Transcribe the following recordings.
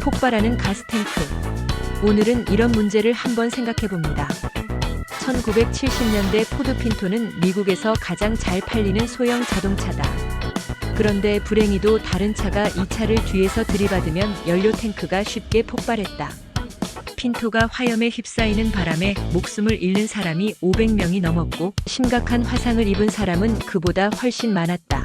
폭발하는 가스탱크. 오늘은 이런 문제를 한번 생각해 봅니다. 1970년대 포드 핀토는 미국에서 가장 잘 팔리는 소형 자동차다. 그런데 불행히도 다른 차가 이 차를 뒤에서 들이받으면 연료 탱크가 쉽게 폭발했다. 핀토가 화염에 휩싸이는 바람에 목숨을 잃는 사람이 500명이 넘었고 심각한 화상을 입은 사람은 그보다 훨씬 많았다.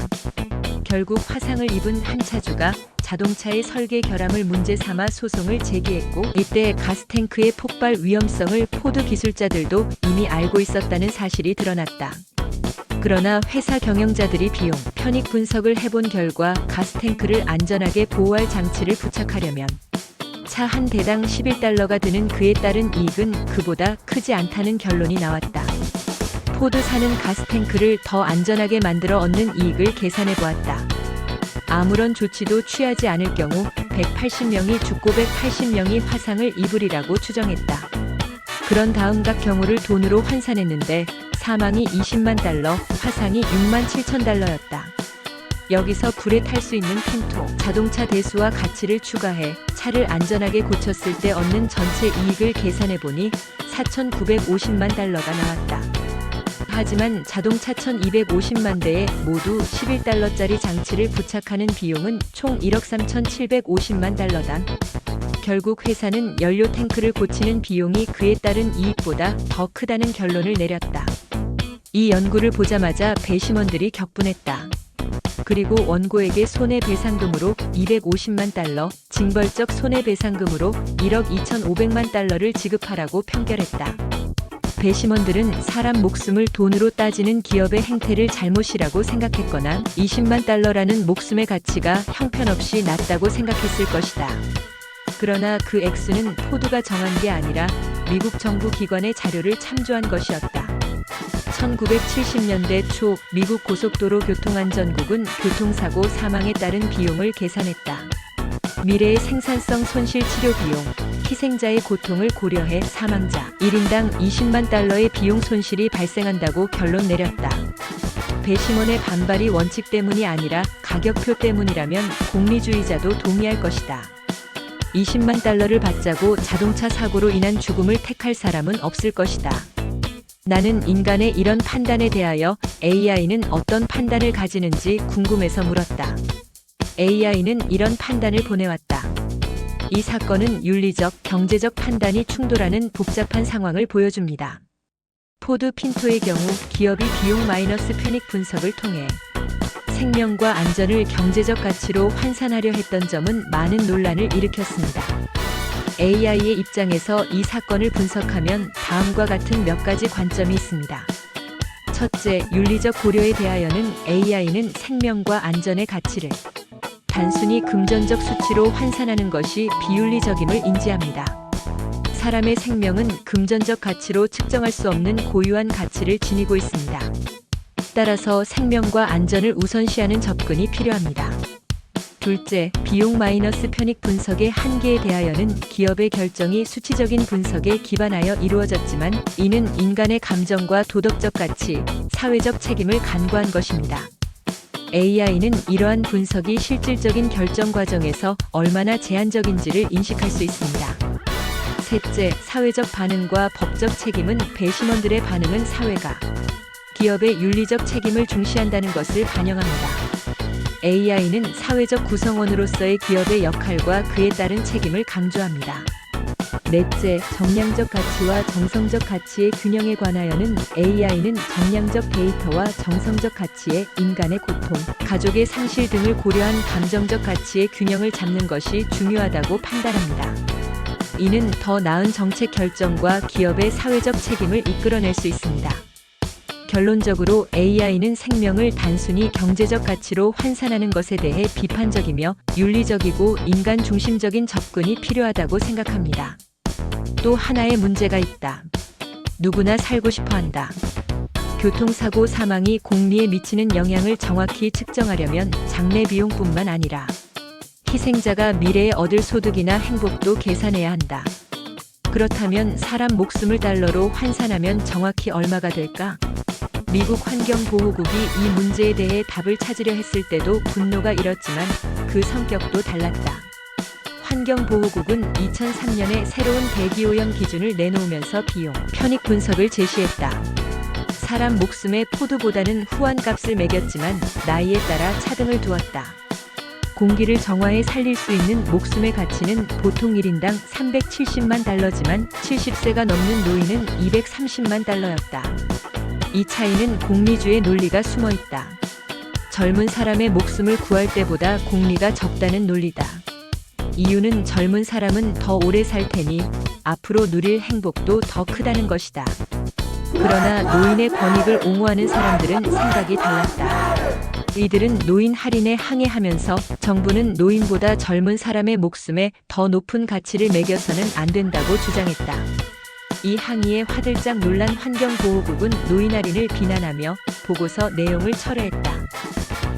결국 화상을 입은 한 차주가 자동차의 설계 결함을 문제 삼아 소송을 제기했고 이때 가스탱크의 폭발 위험성을 포드 기술자들도 이미 알고 있었다는 사실이 드러났다. 그러나 회사 경영자들이 비용, 편익 분석을 해본 결과 가스탱크를 안전하게 보호할 장치를 부착하려면 차 한 대당 11달러가 드는 그에 따른 이익은 그보다 크지 않다는 결론이 나왔다. 포드사는 가스탱크를 더 안전하게 만들어 얻는 이익을 계산해 보았다. 아무런 조치도 취하지 않을 경우 180명이 죽고 180명이 화상을 입으리라고 추정했다. 그런 다음 각 경우를 돈으로 환산했는데 사망이 20만 달러, 화상이 6만 7천 달러였다. 여기서 불에 탈 수 있는 핀토, 자동차 대수와 가치를 추가해 차를 안전하게 고쳤을 때 얻는 전체 이익을 계산해 보니 4,950만 달러가 나왔다. 하지만 자동차 1,250만 대에 모두 11달러짜리 장치를 부착하는 비용은 총 1억 3,750만 달러다. 결국 회사는 연료 탱크를 고치는 비용이 그에 따른 이익보다 더 크다는 결론을 내렸다. 이 연구를 보자마자 배심원들이 격분했다. 그리고 원고에게 손해배상금으로 250만 달러, 징벌적 손해배상금으로 1억 2,500만 달러를 지급하라고 판결했다. 배심원들은 사람 목숨을 돈으로 따지는 기업의 행태를 잘못이라고 생각했거나 20만 달러라는 목숨의 가치가 형편없이 낮다고 생각했을 것이다. 그러나 그 액수는 포드가 정한 게 아니라 미국 정부 기관의 자료를 참조한 것이었다. 1970년대 초 미국 고속도로 교통안전국은 교통사고 사망에 따른 비용을 계산했다. 미래의 생산성 손실 치료 비용, 희생자의 고통을 고려해 사망자 1인당 20만 달러의 비용 손실이 발생한다고 결론 내렸다. 배심원의 반발이 원칙 때문이 아니라 가격표 때문이라면 공리주의자도 동의할 것이다. 20만 달러를 받자고 자동차 사고로 인한 죽음을 택할 사람은 없을 것이다. 나는 인간의 이런 판단에 대하여 AI는 어떤 판단을 가지는지 궁금해서 물었다. AI는 이런 판단을 보내왔다. 이 사건은 윤리적, 경제적 판단이 충돌하는 복잡한 상황을 보여줍니다. 포드 핀토의 경우 기업이 비용 마이너스 편익 분석을 통해 생명과 안전을 경제적 가치로 환산하려 했던 점은 많은 논란을 일으켰습니다. AI의 입장에서 이 사건을 분석하면 다음과 같은 몇 가지 관점이 있습니다. 첫째, 윤리적 고려에 대하여는 AI는 생명과 안전의 가치를 단순히 금전적 수치로 환산하는 것이 비윤리적임을 인지합니다. 사람의 생명은 금전적 가치로 측정할 수 없는 고유한 가치를 지니고 있습니다. 따라서 생명과 안전을 우선시하는 접근이 필요합니다. 둘째, 비용 마이너스 편익 분석의 한계에 대하여는 기업의 결정이 수치적인 분석에 기반하여 이루어졌지만 이는 인간의 감정과 도덕적 가치, 사회적 책임을 간과한 것입니다. AI는 이러한 분석이 실질적인 결정 과정에서 얼마나 제한적인지를 인식할 수 있습니다. 셋째, 사회적 반응과 법적 책임은 배심원들의 반응은 사회가 기업의 윤리적 책임을 중시한다는 것을 반영합니다. AI는 사회적 구성원으로서의 기업의 역할과 그에 따른 책임을 강조합니다. 넷째, 정량적 가치와 정성적 가치의 균형에 관하여는 AI는 정량적 데이터와 정성적 가치의 인간의 고통, 가족의 상실 등을 고려한 감정적 가치의 균형을 잡는 것이 중요하다고 판단합니다. 이는 더 나은 정책 결정과 기업의 사회적 책임을 이끌어낼 수 있습니다. 결론적으로 AI는 생명을 단순히 경제적 가치로 환산하는 것에 대해 비판적이며 윤리적이고 인간 중심적인 접근이 필요하다고 생각합니다. 또 하나의 문제가 있다. 누구나 살고 싶어 한다. 교통사고 사망이 공리에 미치는 영향을 정확히 측정하려면 장례 비용뿐만 아니라 희생자가 미래에 얻을 소득이나 행복도 계산해야 한다. 그렇다면 사람 목숨을 달러로 환산하면 정확히 얼마가 될까? 미국 환경보호국이 이 문제에 대해 답을 찾으려 했을 때도 분노가 일었지만 그 성격도 달랐다. 환경보호국은 2003년에 새로운 대기오염 기준을 내놓으면서 비용 편익 분석을 제시했다. 사람 목숨의 포도보다는 후한 값을 매겼지만 나이에 따라 차등을 두었다. 공기를 정화해 살릴 수 있는 목숨의 가치는 보통 1인당 370만 달러지만 70세가 넘는 노인은 230만 달러였다. 이 차이는 공리주의 논리가 숨어 있다. 젊은 사람의 목숨을 구할 때보다 공리가 적다는 논리다. 이유는 젊은 사람은 더 오래 살 테니 앞으로 누릴 행복도 더 크다는 것이다. 그러나 노인의 권익을 옹호하는 사람들은 생각이 달랐다. 이들은 노인 할인에 항의하면서 정부는 노인보다 젊은 사람의 목숨에 더 높은 가치를 매겨서는 안 된다고 주장했다. 이 항의에 화들짝 놀란 환경보호국은 노인 할인을 비난하며 보고서 내용을 철회했다.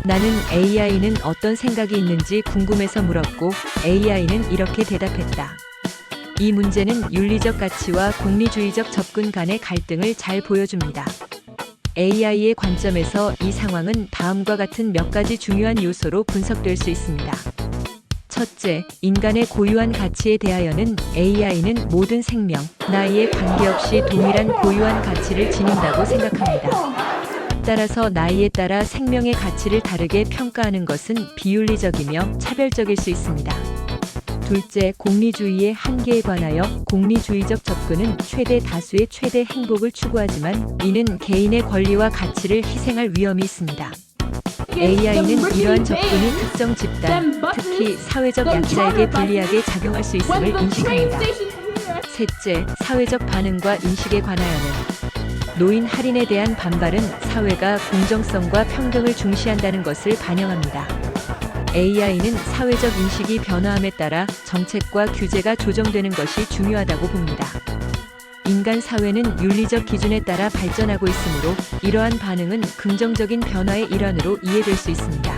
나는 AI는 어떤 생각이 있는지 궁금해서 물었고 AI는 이렇게 대답했다. 이 문제는 윤리적 가치와 공리주의적 접근 간의 갈등을 잘 보여줍니다. AI의 관점에서 이 상황은 다음과 같은 몇 가지 중요한 요소로 분석될 수 있습니다. 첫째, 인간의 고유한 가치에 대하여는 AI는 모든 생명, 나이에 관계없이 동일한 고유한 가치를 지닌다고 생각합니다. 따라서 나이에 따라 생명의 가치를 다르게 평가하는 것은 비윤리적이며 차별적일 수 있습니다. 둘째, 공리주의의 한계에 관하여 공리주의적 접근은 최대 다수의 최대 행복을 추구하지만 이는 개인의 권리와 가치를 희생할 위험이 있습니다. AI는 이러한 접근이 특정 집단, 특히 사회적 약자에게 불리하게 작용할 수 있음을 인식합니다. 셋째, 사회적 반응과 인식에 관하여는 노인 할인에 대한 반발은 사회가 공정성과 평등을 중시한다는 것을 반영합니다. AI는 사회적 인식이 변화함에 따라 정책과 규제가 조정되는 것이 중요하다고 봅니다. 인간 사회는 윤리적 기준에 따라 발전하고 있으므로 이러한 반응은 긍정적인 변화의 일환으로 이해될 수 있습니다.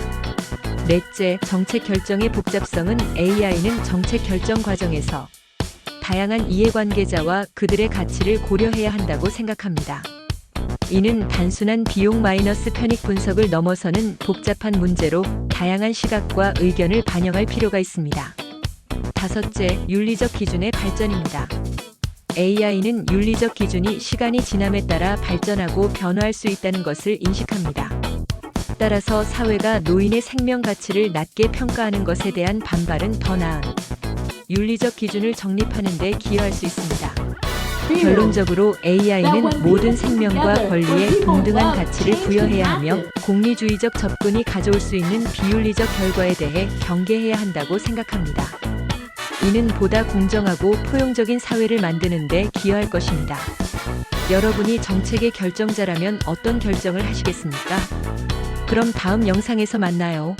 넷째, 정책 결정의 복잡성은 AI는 정책 결정 과정에서 다양한 이해관계자와 그들의 가치를 고려해야 한다고 생각합니다. 이는 단순한 비용 마이너스 편익 분석을 넘어서는 복잡한 문제로 다양한 시각과 의견을 반영할 필요가 있습니다. 다섯째, 윤리적 기준의 발전입니다. AI는 윤리적 기준이 시간이 지남에 따라 발전하고 변화할 수 있다는 것을 인식합니다. 따라서 사회가 노인의 생명 가치를 낮게 평가하는 것에 대한 반발은 더 나은 윤리적 기준을 정립하는 데 기여할 수 있습니다. 결론적으로 AI는 모든 생명과 권리에 동등한 가치를 부여해야 하며 공리주의적 접근이 가져올 수 있는 비윤리적 결과에 대해 경계해야 한다고 생각합니다. 이는 보다 공정하고 포용적인 사회를 만드는 데 기여할 것입니다. 여러분이 정책의 결정자라면 어떤 결정을 하시겠습니까? 그럼 다음 영상에서 만나요.